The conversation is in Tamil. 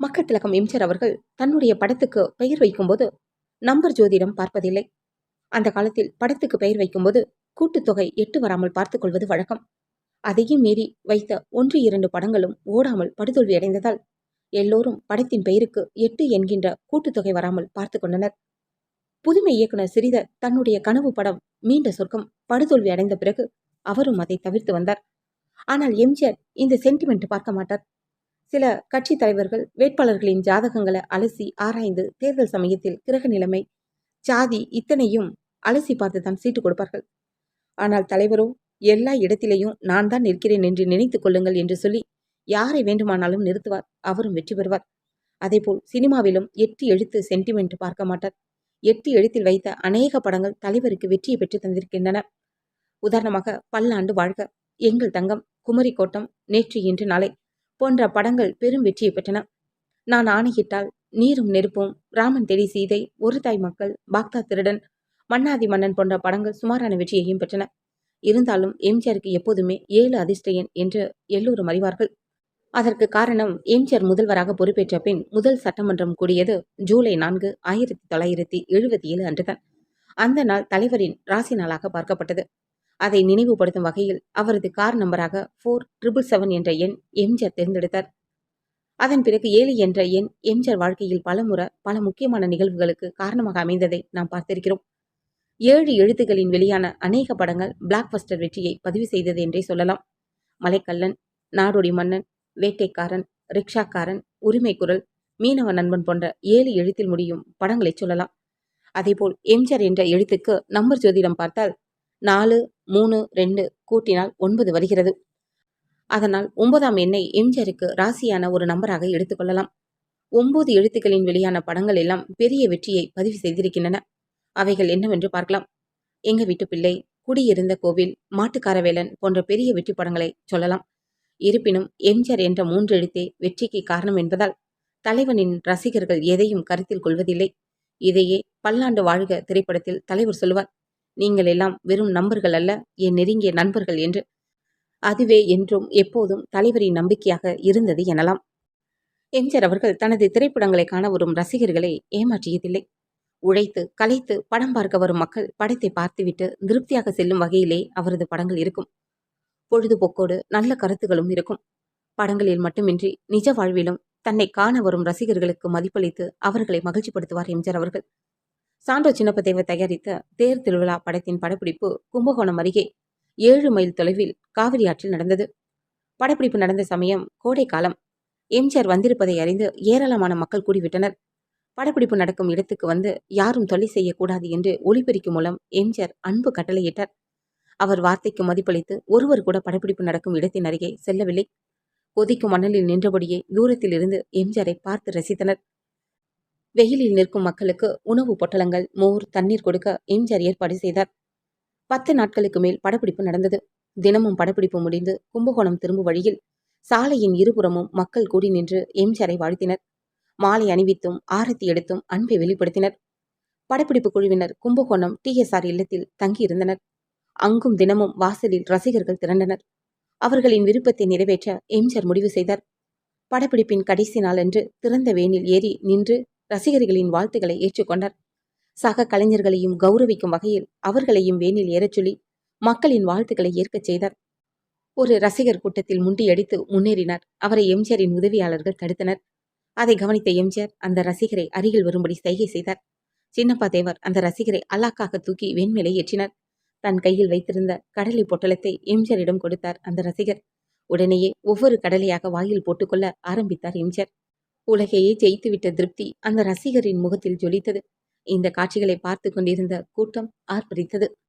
மக்கள் திலகம் எம்ஜிஆர் அவர்கள் தன்னுடைய படத்துக்கு பெயர் வைக்கும்போது நம்பர் ஜோதிடம் பார்ப்பதில்லை. அந்த காலத்தில் படத்துக்கு பெயர் வைக்கும்போது கூட்டுத்தொகை எட்டு வராமல் பார்த்துக் கொள்வது வழக்கம். அதையும் மீறி வைத்த ஒன்று இரண்டு படங்களும் ஓடாமல் படுதோல்வி அடைந்ததால் எல்லோரும் படத்தின் பெயருக்கு எட்டு என்கின்ற கூட்டுத்தொகை வராமல் பார்த்து கொண்டனர். புதுமை இயக்குனர் சிறிதர் தன்னுடைய கனவு படம் மீண்ட சொர்க்கம் படுதோல்வி அடைந்த பிறகு அவரும் அதை தவிர்த்து வந்தார். ஆனால் எம்ஜிஆர் இந்த சென்டிமெண்ட் பார்க்க மாட்டார். சில கட்சி தலைவர்கள் வேட்பாளர்களின் ஜாதகங்களை அலசி ஆராய்ந்து தேர்தல் சமயத்தில் கிரக நிலைமை ஜாதி இத்தனையும் அலசி பார்த்துதான் சீட்டு கொடுப்பார்கள். ஆனால் தலைவரோ எல்லா இடத்திலேயும் நான் தான் நிற்கிறேன் என்று நினைத்துக் கொள்ளுங்கள் என்று சொல்லி யாரை வேண்டுமானாலும் நிறுத்துவார் அவரும் வெற்றி பெறுவார். அதேபோல் சினிமாவிலும் எட்டு எழுத்து சென்டிமெண்ட் பார்க்க மாட்டார். எட்டு எழுத்தில் வைத்த அநேக படங்கள் தலைவருக்கு வெற்றியை பெற்று தந்திருக்கின்றன. உதாரணமாக பல்லாண்டு வாழ்க எங்கள் தங்கம் குமரி கோட்டம் நேற்று இன்று நாளை போன்ற படங்கள் பெரும் வெற்றியை பெற்றன. நான் ஆணையிட்டால் நீரும் நெருப்பும் ராமன் தேடி சீதை ஒரு தாய் மக்கள் பாக்தா திருடன் மன்னாதி மன்னன் போன்ற படங்கள் சுமாரான வெற்றியையும் பெற்றன. இருந்தாலும் எம்ஜிஆருக்கு எப்போதுமே ஏழு அதிர்ஷ்டயன் என்று எல்லோரும் அறிவார்கள். அதற்கு காரணம் எம்ஜிஆர் முதல்வராக பொறுப்பேற்ற பின் முதல் சட்டமன்றம் கூடியது ஜூலை நான்கு ஆயிரத்தி தொள்ளாயிரத்தி எழுபத்தி ஏழு அன்றுதான். அந்த நாள் தலைவரின் ராசி நாளாக பார்க்கப்பட்டது. அதை நினைவுபடுத்தும் வகையில் அவரது கார் நம்பராக ஃபோர் ட்ரிபிள் செவன் என்ற எண் எம்ஜிஆர் தேர்ந்தெடுத்தார். அதன் பிறகு ஏழு என்ற எண் எம்ஜிஆர் வாழ்க்கையில் பலமுறை பல முக்கியமான நிகழ்வுகளுக்கு காரணமாக அமைந்ததை நாம் பார்த்திருக்கிறோம். ஏழு எழுத்துகளின் வெளியான அநேக படங்கள் பிளாக் பஸ்டர் வெற்றியை பதிவு செய்தது என்றே சொல்லலாம். மலைக்கல்லன் நாடோடி மன்னன் வேட்டைக்காரன் ரிக்ஷாக்காரன் உரிமை குரல் மீனவ நண்பன் போன்ற ஏழு எழுத்தில் முடியும் படங்களை சொல்லலாம். அதேபோல் எம்ஜிஆர் என்ற எழுத்துக்கு நம்பர் ஜோதிடம் பார்த்தால் நாலு மூணு ரெண்டு கூட்டினால் ஒன்பது வருகிறது. அதனால் ஒன்பதாம் எண்ணை எம்ஜிஆருக்கு ராசியான ஒரு நம்பராக எடுத்துக்கொள்ளலாம் ஒன்பது எழுத்துக்களின் வெளியான படங்கள் எல்லாம் பெரிய வெற்றியை பதிவு செய்திருக்கின்றன. அவைகள் என்னவென்று பார்க்கலாம். எங்க வீட்டு பிள்ளை குடியிருந்த கோவில் மாட்டுக்காரவேலன் போன்ற பெரிய வெற்றி படங்களை சொல்லலாம். இருப்பினும் எம்ஜிஆர் என்ற மூன்று எழுத்தே வெற்றிக்கு காரணம் என்பதால் தலைவனின் ரசிகர்கள் எதையும் கருத்தில் கொள்வதில்லை. இதையே பல்லாண்டு வாழ்க திரைப்படத்தில் தலைவர் சொல்லுவார். நீங்கள் எல்லாம் வெறும் நம்பர்கள் அல்ல என் நெருங்கிய நண்பர்கள் என்று. அதுவே என்றும் எப்போதும் தலைவரின் நம்பிக்கையாக இருந்தது எனலாம். எம்ஜிஆர் அவர்கள் தனது திரைப்படங்களை காண வரும் ரசிகர்களை ஏமாற்றியதில்லை. உழைத்து கலைத்து படம் பார்க்க வரும் மக்கள் படத்தை பார்த்துவிட்டு திருப்தியாக செல்லும் வகையிலே அவரது படங்கள் இருக்கும். பொழுதுபோக்கோடு நல்ல கருத்துகளும் இருக்கும். படங்களில் மட்டுமின்றி நிஜ வாழ்விலும் தன்னை காண வரும் ரசிகர்களுக்கு மதிப்பளித்து அவர்களை மகிழ்ச்சிப்படுத்துவார் எம்ஜிஆர் அவர்கள். சான்றோ சின்னப்பதேவ தயாரித்த தேர் திருவிழா படத்தின் படப்பிடிப்பு கும்பகோணம் அருகே ஏழு மைல் தொலைவில் காவிரி ஆற்றில் நடந்தது. படப்பிடிப்பு நடந்த சமயம் கோடை காலம். எம்ஜிஆர் வந்திருப்பதை அறிந்து ஏராளமான மக்கள் கூடிவிட்டனர். படப்பிடிப்பு நடக்கும் இடத்துக்கு வந்து யாரும் தொல்லை செய்யக்கூடாது என்று ஒளிபெருக்கி மூலம் எம்ஜிஆர் அன்பு கட்டளையிட்டார். அவர் வார்த்தைக்கு மதிப்பளித்து ஒருவர் கூட படப்பிடிப்பு நடக்கும் இடத்தின் அருகே செல்லவில்லை. கொதிக்கும் மணலில் நின்றபடியே தூரத்தில் இருந்து எம்ஜிஆரை பார்த்து ரசித்தனர். வெயிலில் நிற்கும் மக்களுக்கு உணவு பொட்டலங்கள் மோர் தண்ணீர் கொடுக்க எம்ஜிஆர் ஏற்பாடு செய்தார். பத்து நாட்களுக்கு மேல் படப்பிடிப்பு நடந்தது. தினமும் படப்பிடிப்பு முடிந்து கும்பகோணம் திரும்பும் வழியில் சாலையின் இருபுறமும் மக்கள் கூடி நின்று எம்ஜிஆரை வாழ்த்தினர். மாலை அணிவித்தும் ஆரத்தி எடுத்தும் அன்பை வெளிப்படுத்தினர். படப்பிடிப்பு குழுவினர் கும்பகோணம் டிஎஸ்ஆர் இல்லத்தில் தங்கியிருந்தனர். அங்கும் தினமும் வாசலில் ரசிகர்கள் திரண்டனர். அவர்களின் விருப்பத்தை நிறைவேற்ற எம்ஜிஆர் முடிவு செய்தார். படப்பிடிப்பின் கடைசி நாளன்று திறந்த வேனில் ஏறி நின்று ரசிகர்களின் வாழ்த்துக்களை ஏற்றுக்கொண்டார். சக கலைஞர்களையும் கௌரவிக்கும் வகையில் அவர்களையும் வேனில் ஏறச் சொல்லி மக்களின் வாழ்த்துக்களை ஏற்கச் செய்தார். ஒரு ரசிகர் கூட்டத்தில் முண்டியடித்து முன்னேறினார். அவரை எம்ஜிஆரின் உதவியாளர்கள் தடுத்தனர். அதை கவனித்த எம்ஜிஆர் அந்த ரசிகரை அருகில் வரும்படி சைகை செய்தார். சின்னப்பா தேவர் அந்த ரசிகரை அல்லாக்காக தூக்கி வெண்மேலே ஏற்றினார். தன் கையில் வைத்திருந்த கடலை பொட்டலத்தை எம்ஜிஆரிடம் கொடுத்தார் அந்த ரசிகர். உடனேயே ஒவ்வொரு கடலையாக வாயில் போட்டுக்கொள்ள ஆரம்பித்தார் எம்ஜிஆர். உலகையே ஜெயித்துவிட்ட திருப்தி அந்த ரசிகரின் முகத்தில் ஜொலித்தது. இந்த காட்சிகளை பார்த்து கொண்டிருந்த கூட்டம் ஆர்ப்பரித்தது.